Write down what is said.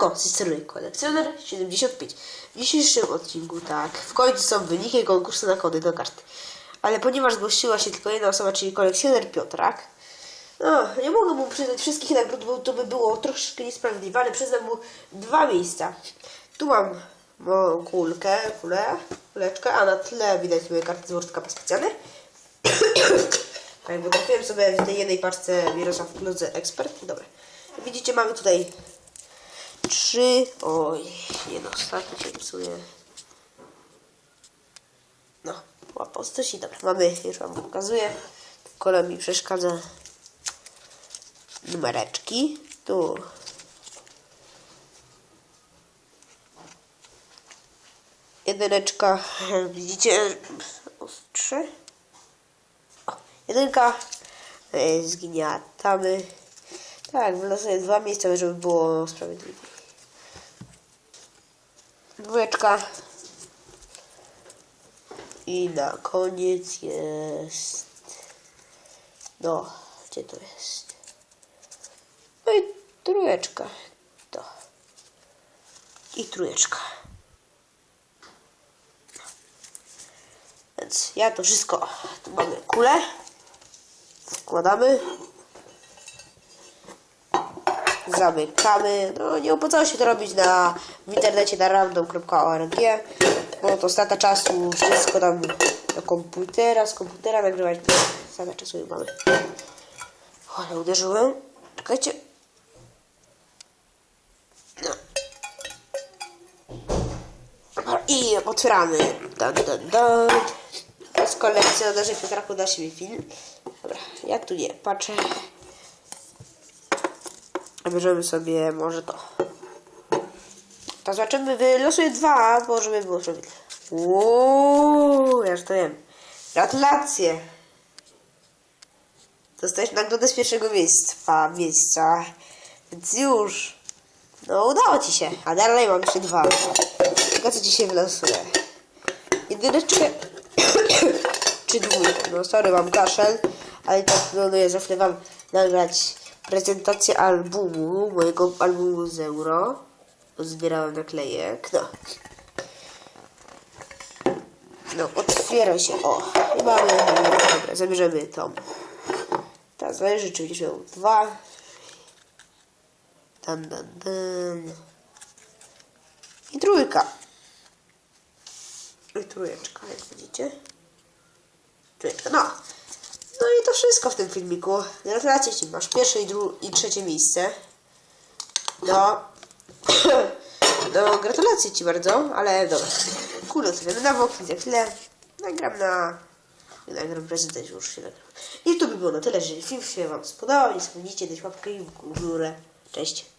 Ko, z strony kolekcjoner 75. W dzisiejszym odcinku, tak, w końcu są wyniki konkursu na kody do kart. Ale ponieważ zgłosiła się tylko jedna osoba, czyli kolekcjoner Piotrak, no, nie mogę mu przyznać wszystkich nagród, bo to by było troszkę niesprawiedliwe, ale przyznam mu dwa miejsca. Tu mam moją kulkę, kulę, kuleczkę, a na tle widać moje karty z World Cupa specjalne. Tak, bo sobie w tej jednej paczce Mirosław Klodze Expert. Dobra. Widzicie, mamy tutaj trzy. Oj, nie no, startu się psuje. No, łapał coś i dobra, mamy, już wam pokazuję. Kolor mi przeszkadza. Numereczki. Tu. Jedyneczka, widzicie, trzy. O, jedynka e, zgniatamy. Tak, wylosuję dwa miejsca, żeby było sprawiedliwie. Dwójeczka. I na koniec jest... No, gdzie to jest? No i trójeczka. To. I trójeczka. Więc ja to wszystko. Tu mamy kulę. Wkładamy. Zamykamy. No nie opłacało się to robić na, w internecie na random.org, bo to strata czasu, wszystko tam do komputera, z komputera nagrywać. Strata czasu nie mamy. Ale uderzyłem. Czekajcie. No. I otwieramy. Dun, dun, dun. To jest kolekcjonerzy Piotraku da siebie film. Dobra, ja tu nie patrzę. Bierzemy sobie może to. To zobaczymy, wylosuję dwa, bo żeby było sprawiedliwe. Uuu, ja już to wiem. Gratulacje. Dostajesz nagrodę z pierwszego miejsca. miejsca. Więc już. No udało ci się. A dalej mam jeszcze dwa. Tylko co dzisiaj wylosuję. Jedyneczkę czy dwójkę. No sorry, mam kaszel, ale tak planuję zawsze wam nagrać prezentację albumu, mojego albumu z euro. Zbierałem naklejek, no. No, otwieraj się, o. I mamy, dobra, zabierzemy tą. Teraz zależy, czy będziesz dwa. Dan, dan, dan. I trójka. I trójeczka, jak widzicie. Trójeczka, no. No i to wszystko w tym filmiku. Gratulacje Ci, masz pierwsze i, i trzecie miejsce. No. no, gratulacje Ci bardzo, ale dobra. Kurde, sobie na boki za chwilę. Nagram na... Nagram prezentację, już się nagram. I to by było na tyle, że film się Wam spodobał. Nie zapomnijcie dać łapkę w górę. Cześć.